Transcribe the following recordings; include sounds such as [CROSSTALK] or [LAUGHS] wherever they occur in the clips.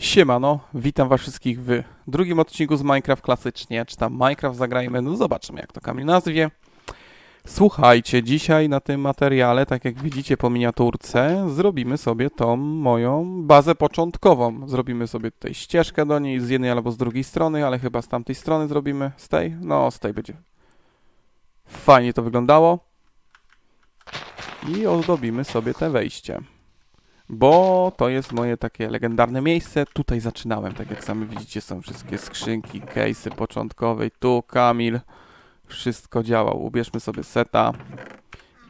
Siemano, witam was wszystkich w drugim odcinku z Minecraft klasycznie, czy tam Minecraft zagrajmy, no zobaczymy jak to Kamil nazwie. Słuchajcie, dzisiaj na tym materiale, tak jak widzicie po miniaturce, zrobimy sobie tą moją bazę początkową. Zrobimy sobie tutaj ścieżkę do niej z jednej albo z drugiej strony, ale chyba z tamtej strony zrobimy. Z tej? No, z tej będzie. Fajnie to wyglądało. I ozdobimy sobie te wejście bo to jest moje takie legendarne miejsce. Tutaj zaczynałem, tak jak sami widzicie, są wszystkie skrzynki, case'y początkowe. Tu Kamil wszystko działał. Ubierzmy sobie seta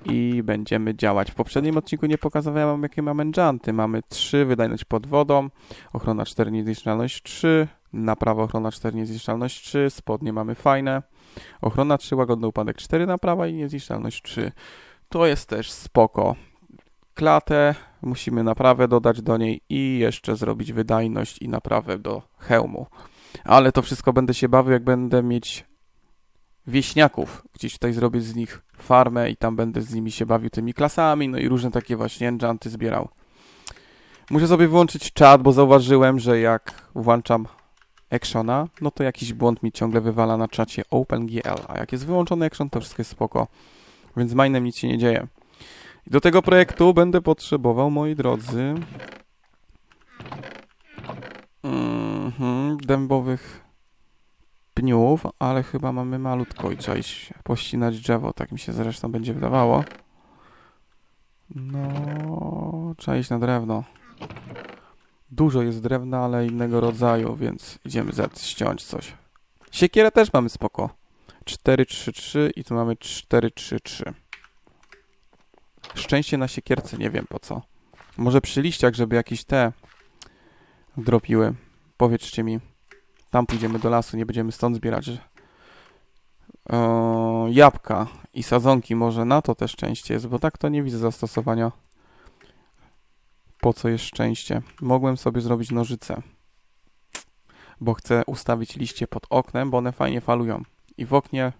i będziemy działać. W poprzednim odcinku nie pokazywałem jakie mamy enchanty. Mamy 3, wydajność pod wodą, ochrona 4, niezniszczalność 3, naprawa ochrona 4, niezniszczalność 3, spodnie mamy fajne, ochrona 3, łagodny upadek 4, naprawa i niezniszczalność 3. To jest też spoko klatę, musimy naprawę dodać do niej i jeszcze zrobić wydajność i naprawę do hełmu. Ale to wszystko będę się bawił, jak będę mieć wieśniaków. Gdzieś tutaj zrobię z nich farmę i tam będę z nimi się bawił tymi klasami, no i różne takie właśnie enchanty zbierał. Muszę sobie wyłączyć czat, bo zauważyłem, że jak włączam Actiona, no to jakiś błąd mi ciągle wywala na czacie OpenGL, a jak jest wyłączony Action, to wszystko jest spoko. Więc z minem nic się nie dzieje. Do tego projektu będę potrzebował, moi drodzy, mhm, dębowych pniów, ale chyba mamy malutko i trzeba iść pościnać drzewo, tak mi się zresztą będzie wydawało. No, trzeba iść na drewno. Dużo jest drewna, ale innego rodzaju, więc idziemy ściąć coś. Siekierę też mamy spoko. 4, 3, 3 i tu mamy 4, 3, 3. Szczęście na siekierce, nie wiem po co. Może przy liściach, żeby jakieś te dropiły. Powiedzcie mi. Tam pójdziemy do lasu, nie będziemy stąd zbierać. Eee, jabłka i sadzonki, może na to też szczęście jest, bo tak to nie widzę zastosowania. Po co jest szczęście? Mogłem sobie zrobić nożyce. Bo chcę ustawić liście pod oknem, bo one fajnie falują. I w oknie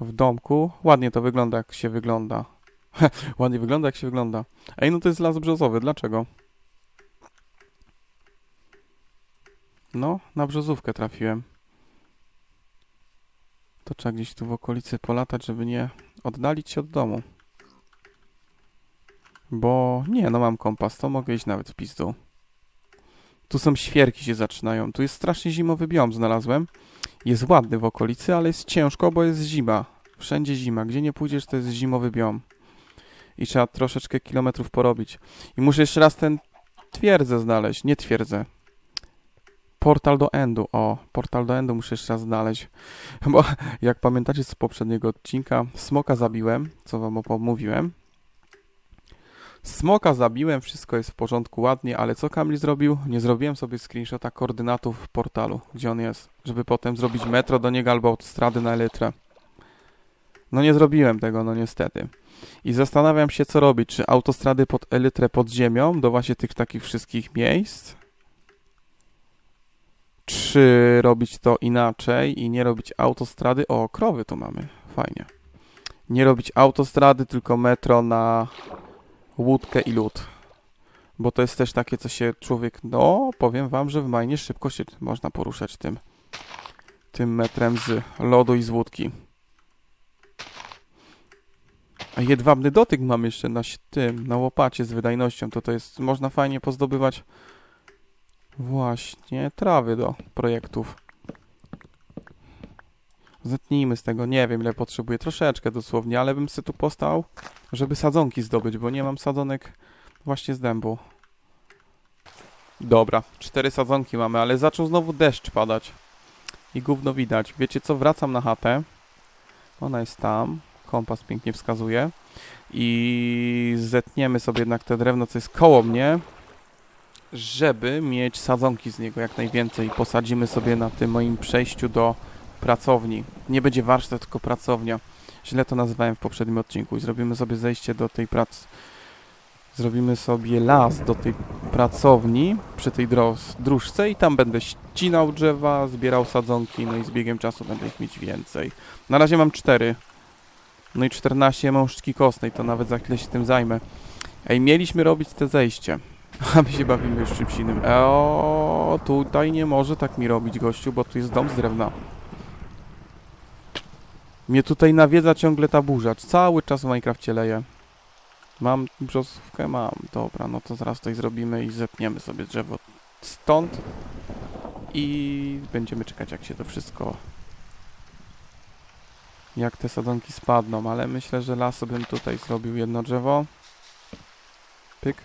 w domku ładnie to wygląda, jak się wygląda. [LAUGHS] Ładnie wygląda, jak się wygląda. Ej, no to jest las brzozowy. Dlaczego? No, na brzozówkę trafiłem. To trzeba gdzieś tu w okolicy polatać, żeby nie oddalić się od domu. Bo nie, no mam kompas, to mogę iść nawet w pizdu. Tu są świerki się zaczynają. Tu jest strasznie zimowy biom znalazłem. Jest ładny w okolicy, ale jest ciężko, bo jest zima. Wszędzie zima. Gdzie nie pójdziesz, to jest zimowy biom i trzeba troszeczkę kilometrów porobić. I muszę jeszcze raz ten twierdzę znaleźć, nie twierdzę. Portal do Endu. O, portal do Endu muszę jeszcze raz znaleźć. [LAUGHS] Bo jak pamiętacie z poprzedniego odcinka, smoka zabiłem, co wam opomówiłem. Smoka zabiłem, wszystko jest w porządku, ładnie, ale co Kamil zrobił? Nie zrobiłem sobie screenshota koordynatów portalu, gdzie on jest, żeby potem zrobić metro do niego albo autostrady na Elytrę. No nie zrobiłem tego, no niestety. I zastanawiam się, co robić. Czy autostrady pod Elytrę pod ziemią, do właśnie tych takich wszystkich miejsc? Czy robić to inaczej i nie robić autostrady? O, krowy tu mamy. Fajnie. Nie robić autostrady, tylko metro na łódkę i lód. Bo to jest też takie, co się człowiek... No, powiem wam, że w Majnie szybko się można poruszać tym, tym metrem z lodu i z łódki. A jedwabny dotyk mam jeszcze na tym, na łopacie z wydajnością, to to jest, można fajnie pozdobywać właśnie trawy do projektów. Zetnijmy z tego, nie wiem ile potrzebuję, troszeczkę dosłownie, ale bym sobie tu postał, żeby sadzonki zdobyć, bo nie mam sadzonek właśnie z dębu. Dobra, cztery sadzonki mamy, ale zaczął znowu deszcz padać. I gówno widać. Wiecie co, wracam na chatę. Ona jest tam kompas pięknie wskazuje. I zetniemy sobie jednak te drewno, co jest koło mnie, żeby mieć sadzonki z niego jak najwięcej. Posadzimy sobie na tym moim przejściu do pracowni. Nie będzie warsztat, tylko pracownia. Źle to nazywałem w poprzednim odcinku. I zrobimy sobie zejście do tej pracy. Zrobimy sobie las do tej pracowni przy tej dróżce i tam będę ścinał drzewa, zbierał sadzonki, no i z biegiem czasu będę ich mieć więcej. Na razie mam cztery. No i 14 mążczki kostnej, to nawet za chwilę się tym zajmę. Ej, mieliśmy robić te zejście. [LAUGHS] A my się bawimy już czymś innym. O, O, tutaj nie może tak mi robić, gościu, bo tu jest dom z drewna. Mnie tutaj nawiedza ciągle ta burza. Cały czas w Minecrafcie leje. Mam brzosówkę? Mam. Dobra, no to zaraz tutaj zrobimy i zetniemy sobie drzewo stąd. I będziemy czekać, jak się to wszystko... Jak te sadzonki spadną, ale myślę, że las bym tutaj zrobił jedno drzewo. Pyk.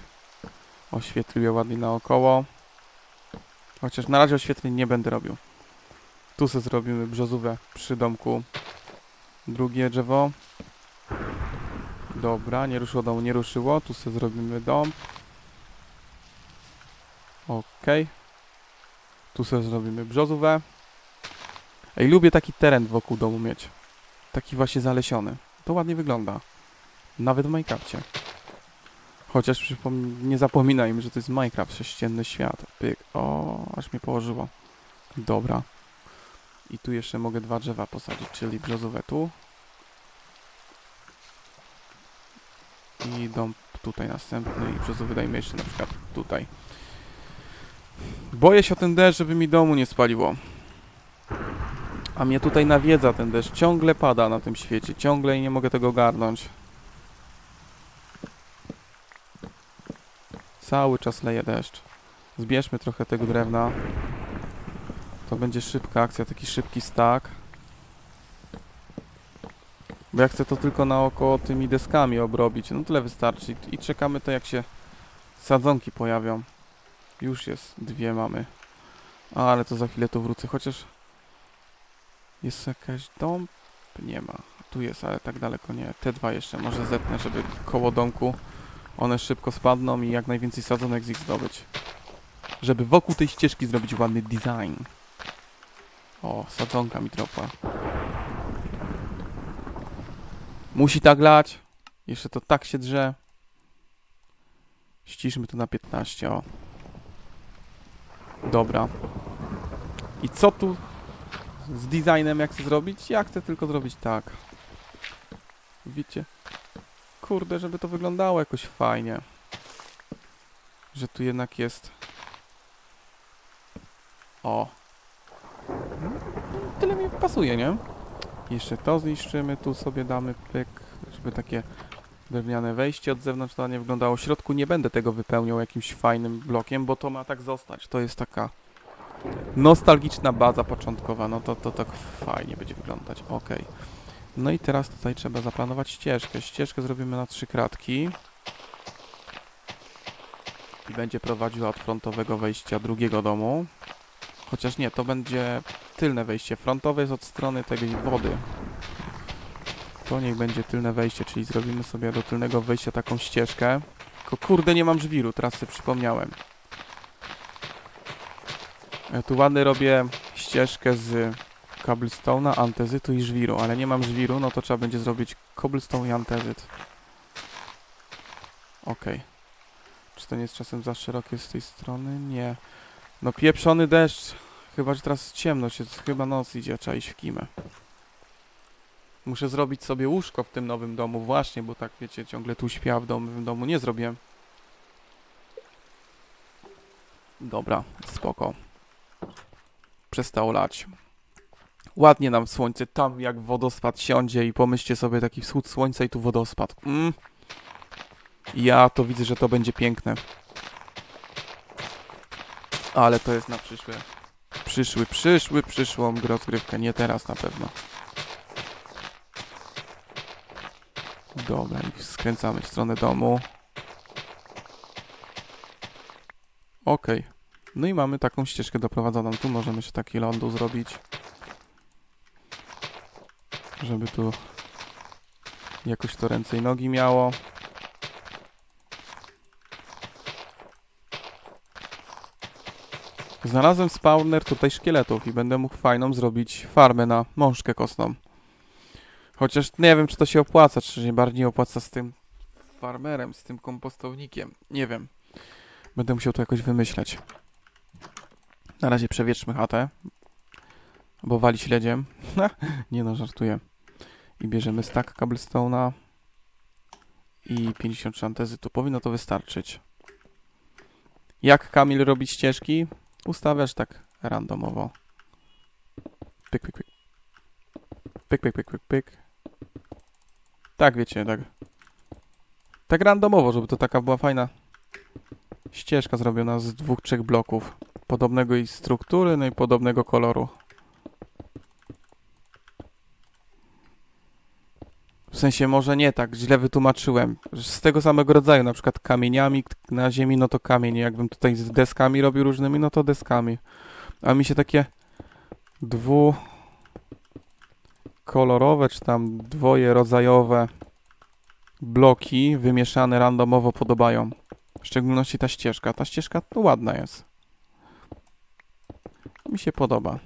Oświetlił je ładnie naokoło. Chociaż na razie oświetleń nie będę robił. Tu sobie zrobimy brzozówę przy domku. Drugie drzewo. Dobra, nie ruszyło domu, nie ruszyło. Tu sobie zrobimy dom. Okej. Tu sobie zrobimy brzozówę. Ej, lubię taki teren wokół domu mieć. Taki właśnie zalesiony. To ładnie wygląda. Nawet w Minecrafcie. Chociaż nie zapominajmy, że to jest Minecraft, sześcienny świat. Pyk. O, aż mnie położyło. Dobra. I tu jeszcze mogę dwa drzewa posadzić, czyli brzozówę tu. I dom tutaj następny i brzozowy dajmy jeszcze na przykład tutaj. Boję się o ten deszcz, żeby mi domu nie spaliło. A mnie tutaj nawiedza ten deszcz. Ciągle pada na tym świecie. Ciągle i nie mogę tego ogarnąć. Cały czas leje deszcz. Zbierzmy trochę tego drewna. To będzie szybka akcja, taki szybki stack. Bo ja chcę to tylko naokoło tymi deskami obrobić. No tyle wystarczy. I, czekamy to jak się sadzonki pojawią. Już jest. Dwie mamy. Ale to za chwilę tu wrócę. Chociaż jest jakaś dom? Nie ma. Tu jest, ale tak daleko nie. Te dwa jeszcze może zetnę, żeby koło domku one szybko spadną i jak najwięcej sadzonek z ich zdobyć. Żeby wokół tej ścieżki zrobić ładny design. O, sadzonka mi tropa. Musi tak lać. Jeszcze to tak się drze. Ściszmy to na 15, o. Dobra. I co tu z designem jak chcę zrobić? Ja chcę tylko zrobić tak. Wiecie? Kurde, żeby to wyglądało jakoś fajnie. Że tu jednak jest... O. Tyle mi pasuje, nie? Jeszcze to zniszczymy, tu sobie damy pyk, żeby takie drewniane wejście od zewnątrz to nie wyglądało. W środku nie będę tego wypełniał jakimś fajnym blokiem, bo to ma tak zostać. To jest taka nostalgiczna baza początkowa. No to, to tak fajnie będzie wyglądać. Ok. No i teraz tutaj trzeba zaplanować ścieżkę. Ścieżkę zrobimy na trzy kratki. I będzie prowadziła od frontowego wejścia drugiego domu. Chociaż nie, to będzie tylne wejście. Frontowe jest od strony tej wody. To niech będzie tylne wejście, czyli zrobimy sobie do tylnego wejścia taką ścieżkę. Tylko kurde, nie mam żwiru, teraz sobie przypomniałem. Ja tu ładnie robię ścieżkę z cobblestone'a, antezytu i żwiru, ale nie mam żwiru, no to trzeba będzie zrobić cobblestone i antezyt. Okej. Czy to nie jest czasem za szerokie z tej strony? Nie. No pieprzony deszcz. Chyba, że teraz ciemność jest. Chyba noc idzie, trzeba iść w kimę. Muszę zrobić sobie łóżko w tym nowym domu właśnie, bo tak wiecie, ciągle tu śpię, a w nowym domu nie zrobiłem. Dobra, spoko. Przestało lać. Ładnie nam słońce, tam jak wodospad siądzie i pomyślcie sobie taki wschód słońca i tu wodospad. Mm. Ja to widzę, że to będzie piękne. Ale to jest na przyszłe. Przyszły, przyszły, przyszłą rozgrywkę. Nie teraz na pewno. Dobra, skręcamy w stronę domu. Okej. No i mamy taką ścieżkę doprowadzoną. Tu możemy się taki lądu zrobić. Żeby tu jakoś to ręce i nogi miało. Znalazłem spawner tutaj szkieletów i będę mógł fajną zrobić farmę na mążkę kostną. Chociaż nie wiem, czy to się opłaca, czy się bardziej opłaca z tym farmerem, z tym kompostownikiem. Nie wiem. Będę musiał to jakoś wymyśleć. Na razie przewietrzmy chatę. Bo wali śledziem. [LAUGHS] nie no, żartuję. I bierzemy stack cobblestone'a i 53 antezy. Tu powinno to wystarczyć. Jak Kamil robi ścieżki? Ustawiasz tak randomowo. Pyk, pyk, pyk. Pyk, pyk, pyk, pyk, pyk. Tak, wiecie, tak. Tak randomowo, żeby to taka była fajna ścieżka zrobiona z dwóch, trzech bloków. Podobnego i struktury, no i podobnego koloru. W sensie może nie tak, źle wytłumaczyłem. Z tego samego rodzaju, na przykład kamieniami na ziemi, no to kamień. Jakbym tutaj z deskami robił różnymi, no to deskami. A mi się takie dwukolorowe, czy tam dwoje rodzajowe bloki wymieszane randomowo podobają. W szczególności ta ścieżka. Ta ścieżka to ładna jest. Mi się podoba.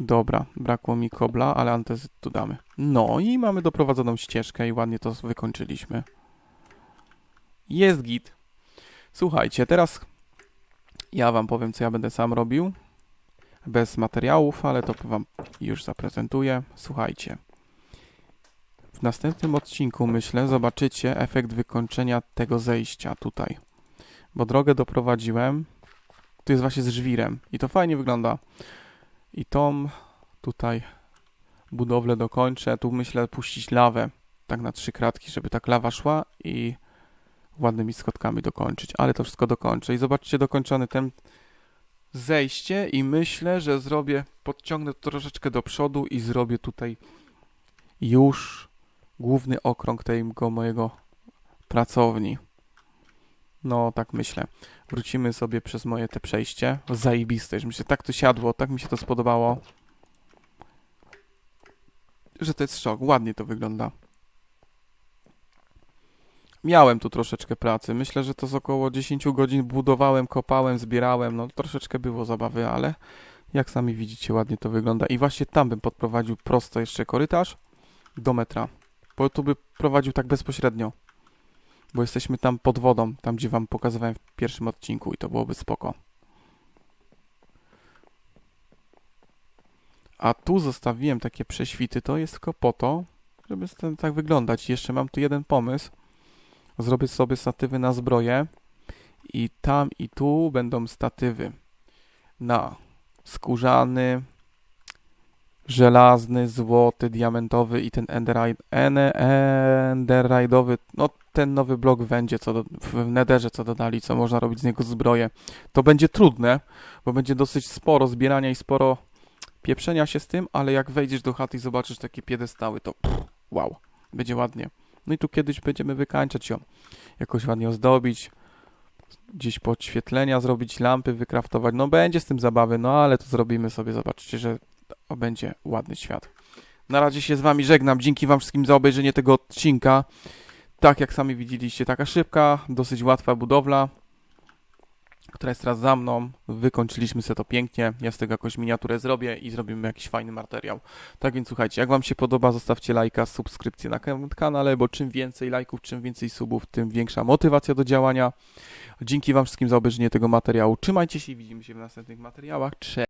Dobra, brakło mi kobla, ale antezy tu damy. No i mamy doprowadzoną ścieżkę i ładnie to wykończyliśmy. Jest git. Słuchajcie, teraz ja wam powiem, co ja będę sam robił. Bez materiałów, ale to wam już zaprezentuję. Słuchajcie. W następnym odcinku, myślę, zobaczycie efekt wykończenia tego zejścia tutaj. Bo drogę doprowadziłem. Tu jest właśnie z żwirem. I to fajnie wygląda. I tą tutaj budowlę dokończę. Tu myślę puścić lawę. Tak na trzy kratki, żeby tak lawa szła i ładnymi skotkami dokończyć. Ale to wszystko dokończę. I zobaczcie dokończony ten zejście i myślę, że zrobię, podciągnę troszeczkę do przodu i zrobię tutaj już główny okrąg tego mojego pracowni. No, tak myślę. Wrócimy sobie przez moje te przejście. Zajebiste, już mi się tak to siadło, tak mi się to spodobało. Że to jest szok. Ładnie to wygląda. Miałem tu troszeczkę pracy. Myślę, że to z około 10 godzin budowałem, kopałem, zbierałem. No troszeczkę było zabawy, ale jak sami widzicie, ładnie to wygląda. I właśnie tam bym podprowadził prosto jeszcze korytarz do metra. Bo tu by prowadził tak bezpośrednio. Bo jesteśmy tam pod wodą, tam gdzie wam pokazywałem w pierwszym odcinku i to byłoby spoko. A tu zostawiłem takie prześwity, to jest tylko po to, żeby tak wyglądać. Jeszcze mam tu jeden pomysł. Zrobię sobie statywy na zbroję i tam i tu będą statywy na skórzany, żelazny, złoty, diamentowy i ten enderite, no ten nowy blok będzie co do, w netherze co dodali, co można robić z niego zbroję. To będzie trudne, bo będzie dosyć sporo zbierania i sporo pieprzenia się z tym, ale jak wejdziesz do chaty i zobaczysz takie piedestały, to pff, wow, będzie ładnie. No i tu kiedyś będziemy wykańczać ją, jakoś ładnie ozdobić, gdzieś podświetlenia zrobić, lampy wykraftować, no będzie z tym zabawy, no ale to zrobimy sobie, zobaczycie, że będzie ładny świat. Na razie się z wami żegnam, dzięki wam wszystkim za obejrzenie tego odcinka. Tak jak sami widzieliście, taka szybka, dosyć łatwa budowla, która jest teraz za mną. Wykończyliśmy sobie to pięknie. Ja z tego jakąś miniaturę zrobię i zrobimy jakiś fajny materiał. Tak więc słuchajcie, jak wam się podoba, zostawcie lajka, subskrypcję na kanale, bo czym więcej lajków, czym więcej subów, tym większa motywacja do działania. Dzięki wam wszystkim za obejrzenie tego materiału. Trzymajcie się i widzimy się w następnych materiałach. Cześć!